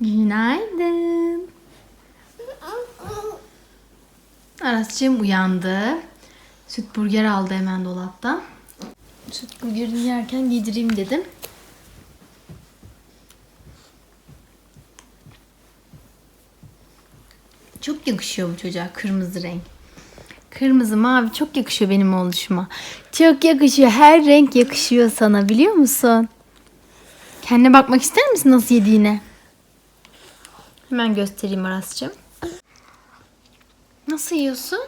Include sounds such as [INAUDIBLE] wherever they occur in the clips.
Günaydın. Aras'cığım uyandı. Süt burger aldı hemen dolaptan. Süt burgerini yerken yedireyim dedim. Çok yakışıyor bu çocuğa kırmızı renk. Kırmızı mavi çok yakışıyor benim oluşuma. Çok yakışıyor. Her renk yakışıyor sana biliyor musun? Kendine bakmak ister misin nasıl yediğine? Hemen göstereyim Aras'cığım. Nasıl yiyorsun?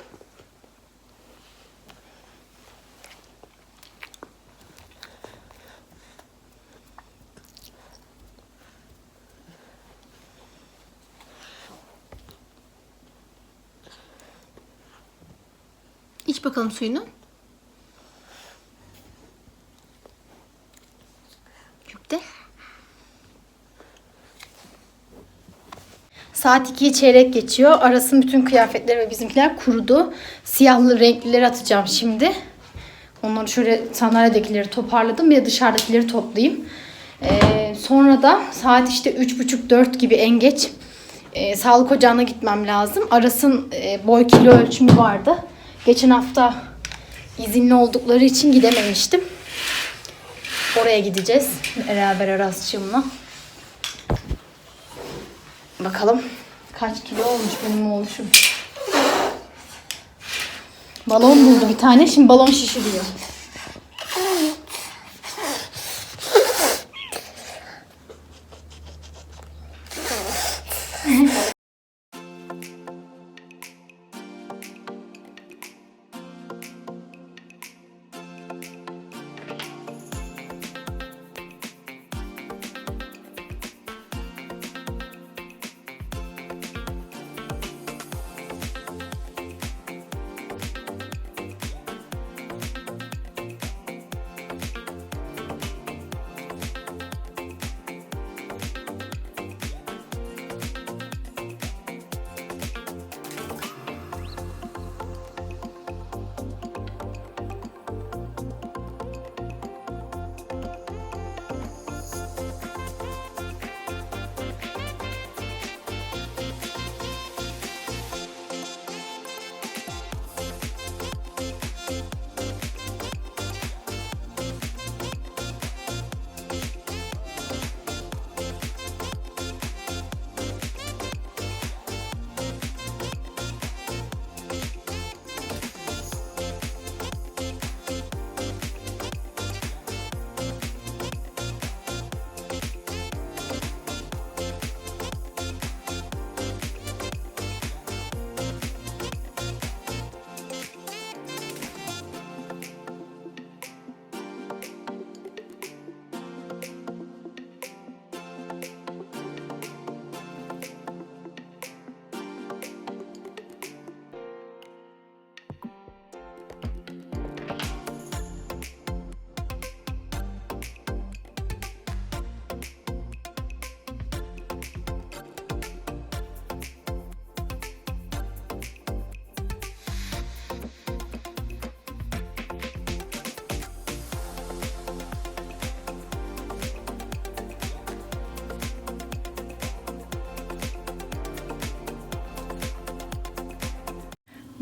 İç bakalım suyunu. Saat 2'yi çeyrek geçiyor. Aras'ın bütün kıyafetleri ve bizimkiler kurudu. Siyahlı renklileri atacağım şimdi. Onları şöyle sandalyedekileri toparladım. Bir de dışarıdakileri toplayayım. Ee, sonra da saat işte 3.30-4 gibi en geç e, sağlık ocağına gitmem lazım. Aras'ın e, boy kilo ölçümü vardı. Geçen hafta izinli oldukları için gidememiştim. Oraya gideceğiz. Beraber Aras'cığımla. Bakalım kaç kilo olmuş benim oluşum. Balon buldu bir tane. Şimdi balon şişiriyor.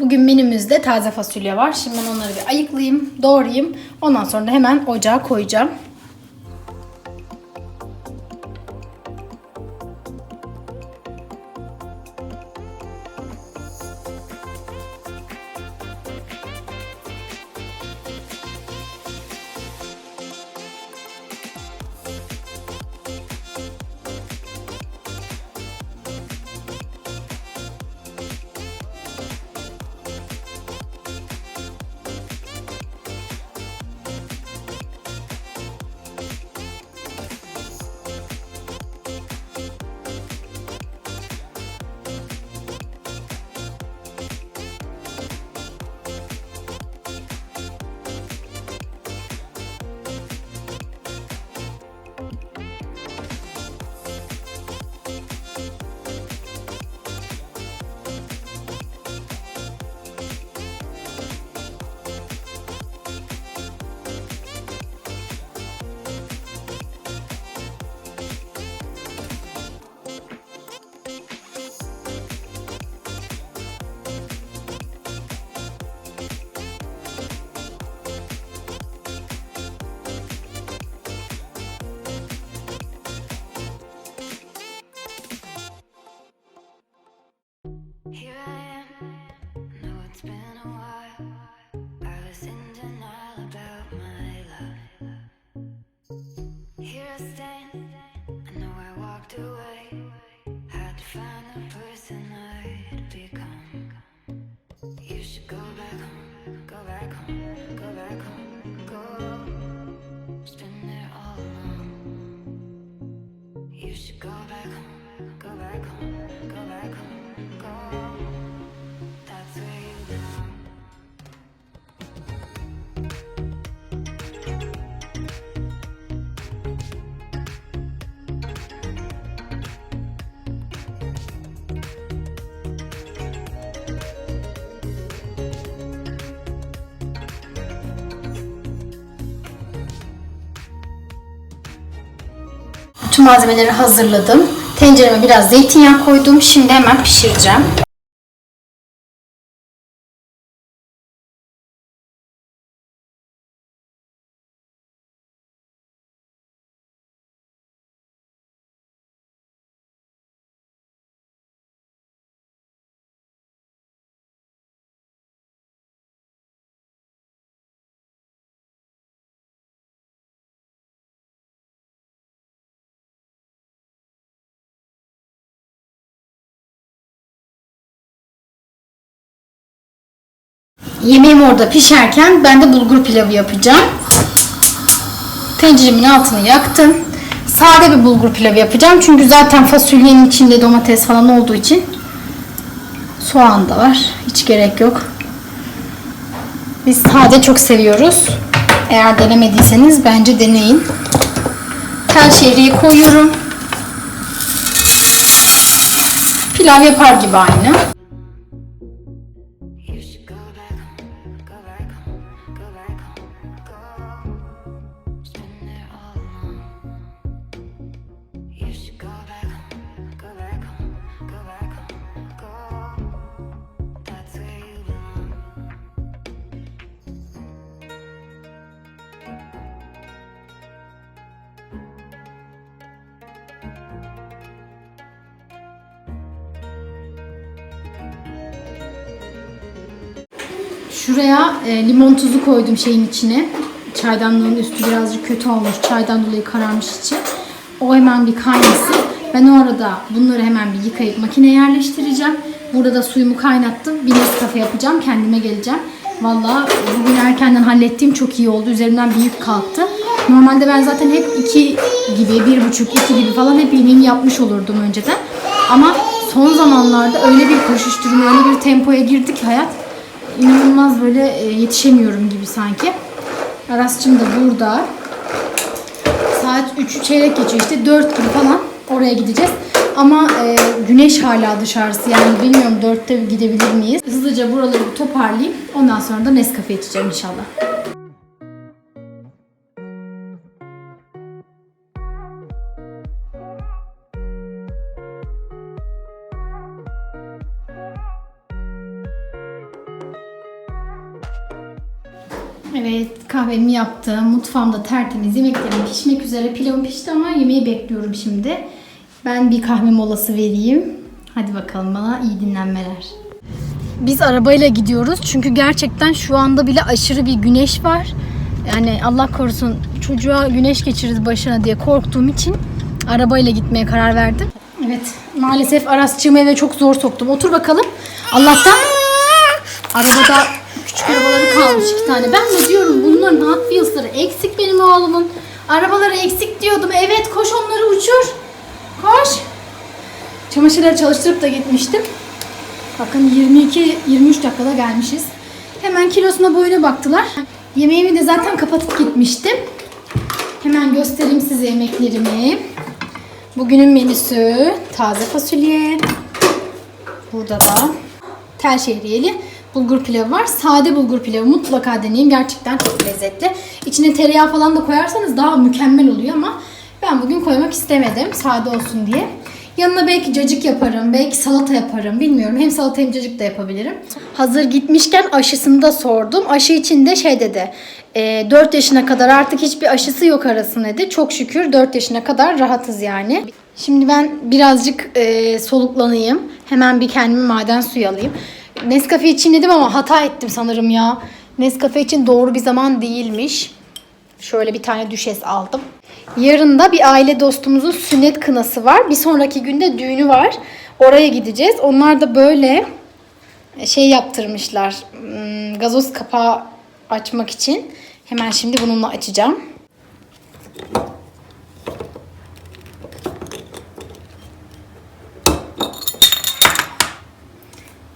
Bugün menümüzde taze fasulye var. Şimdi ben onları bir ayıklayayım, doğrayayım. Ondan sonra da hemen ocağa koyacağım. Malzemeleri hazırladım. Tencereme biraz zeytinyağı koydum. Şimdi hemen pişireceğim. Yemeğim orada pişerken ben de bulgur pilavı yapacağım. Tenceremin altını yaktım. Sade bir bulgur pilavı yapacağım. Çünkü zaten fasulyenin içinde domates falan olduğu için soğan da var. Hiç gerek yok. Biz sade çok seviyoruz. Eğer denemediyseniz bence deneyin. Tel şehriye koyuyorum. Pilav yapar gibi aynı. Şuraya e, limon tuzu koydum şeyin içine. Çaydanlığın üstü birazcık kötü olmuş. Çaydan dolayı kararmış içi. O hemen bir kaynasın. Ben o arada bunları hemen bir yıkayıp makineye yerleştireceğim. Burada da suyumu kaynattım. Bir Nescafe yapacağım. Kendime geleceğim. Valla bugün erkenden hallettiğim çok iyi oldu. Üzerimden bir yük kalktı. Normalde ben zaten hep iki gibi, bir buçuk, iki gibi falan hep yemeğimi yapmış olurdum önceden. Ama son zamanlarda öyle bir koşuşturma, öyle bir tempoya girdi ki hayat inanılmaz böyle e, yetişemiyorum gibi sanki. Aras'cığım da burada. Saat 3'ü çeyrek geçiyor işte 4 gibi falan oraya gideceğiz. Ama e, güneş hala dışarısı yani bilmiyorum 4'te gidebilir miyiz? Hızlıca buraları toparlayayım. Ondan sonra da Nescafe içeceğim inşallah. Evet kahvemi yaptım. Mutfağımda tertemiz. Yemeklerim pişmek üzere. Pilavım pişti ama yemeği bekliyorum şimdi. Ben bir kahve molası vereyim. Hadi bakalım bana iyi dinlenmeler. Biz arabayla gidiyoruz çünkü gerçekten şu anda bile aşırı bir güneş var. Yani Allah korusun çocuğa güneş geçirir başına diye korktuğum için arabayla gitmeye karar verdim. Evet maalesef Arasçığımı eve çok zor soktum. Otur bakalım. Allah'tan arabada küçük arabaları kalmış iki tane. Ben de diyorum bunların Hot Wheels'ları eksik benim oğlumun. Arabaları eksik diyordum. Evet koş onları uçur. Koş. Çamaşırları çalıştırıp da gitmiştim. Bakın 22-23 dakikada gelmişiz. Hemen kilosuna boyuna baktılar. Yemeğimi de zaten kapatıp gitmiştim. Hemen göstereyim size yemeklerimi. Bugünün menüsü taze fasulye. Burada da tel şehriyeli bulgur pilavı var. Sade bulgur pilavı mutlaka deneyin. Gerçekten çok lezzetli. İçine tereyağı falan da koyarsanız daha mükemmel oluyor ama ben bugün koymak istemedim. Sade olsun diye. Yanına belki cacık yaparım, belki salata yaparım. Bilmiyorum. Hem salata hem cacık da yapabilirim. Hazır gitmişken aşısını da sordum. Aşı için de şey dedi. E, 4 yaşına kadar artık hiçbir aşısı yok arasın dedi. Çok şükür 4 yaşına kadar rahatız yani. Şimdi ben birazcık e, soluklanayım. Hemen bir kendime maden suyu alayım. Nescafe için dedim ama hata ettim sanırım ya. Nescafe için doğru bir zaman değilmiş. Şöyle bir tane düşes aldım. Yarın da bir aile dostumuzun sünnet kınası var. Bir sonraki günde düğünü var. Oraya gideceğiz. Onlar da böyle şey yaptırmışlar. Hmm, Gazoz kapağı açmak için. Hemen şimdi bununla açacağım.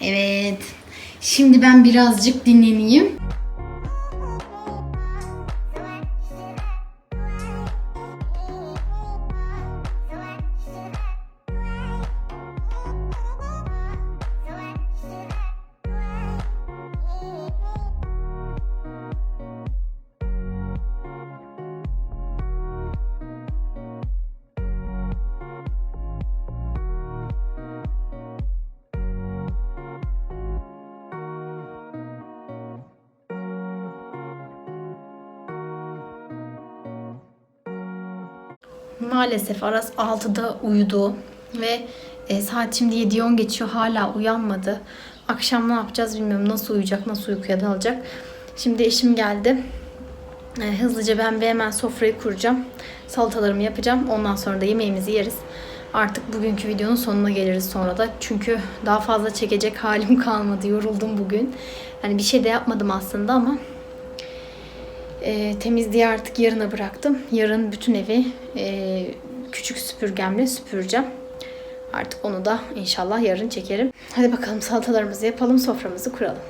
Evet. Şimdi ben birazcık dinleneyim. Maalesef Aras 6'da uyudu ve e, saat şimdi 7'ye 10 geçiyor hala uyanmadı. Akşam ne yapacağız bilmiyorum. Nasıl uyuyacak, nasıl uykuya dalacak. Şimdi eşim geldi. E, hızlıca ben bir hemen sofrayı kuracağım. Salatalarımı yapacağım. Ondan sonra da yemeğimizi yeriz. Artık bugünkü videonun sonuna geliriz sonra da. Çünkü daha fazla çekecek halim [LAUGHS] kalmadı. Yoruldum bugün. Hani bir şey de yapmadım aslında ama e, temizliği artık yarına bıraktım. Yarın bütün evi e, küçük süpürgemle süpüreceğim. Artık onu da inşallah yarın çekerim. Hadi bakalım salatalarımızı yapalım, soframızı kuralım.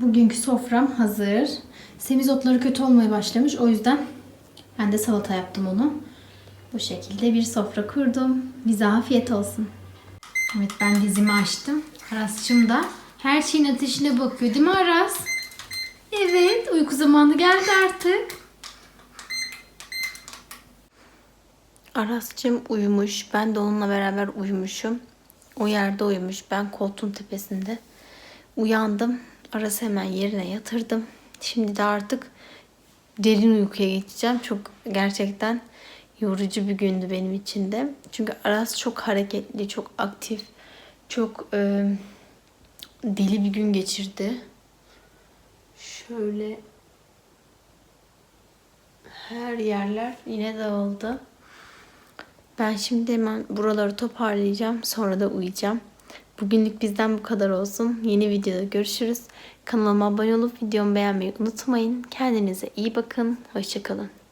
Bugünkü sofram hazır. Semizotları kötü olmaya başlamış. O yüzden ben de salata yaptım onu. Bu şekilde bir sofra kurdum. Bize afiyet olsun. Evet ben dizimi açtım. Aras'cığım da her şeyin ateşine bakıyor değil mi Aras? Evet uyku zamanı geldi artık. Aras'cığım uyumuş. Ben de onunla beraber uyumuşum. O yerde uyumuş. Ben koltuğun tepesinde. Uyandım. Aras'ı hemen yerine yatırdım. Şimdi de artık derin uykuya geçeceğim. Çok gerçekten yorucu bir gündü benim için de. Çünkü Aras çok hareketli, çok aktif, çok e, deli bir gün geçirdi. Şöyle her yerler yine dağıldı. Ben şimdi hemen buraları toparlayacağım. Sonra da uyuyacağım. Bugünlük bizden bu kadar olsun. Yeni videoda görüşürüz. Kanalıma abone olup videomu beğenmeyi unutmayın. Kendinize iyi bakın. Hoşçakalın.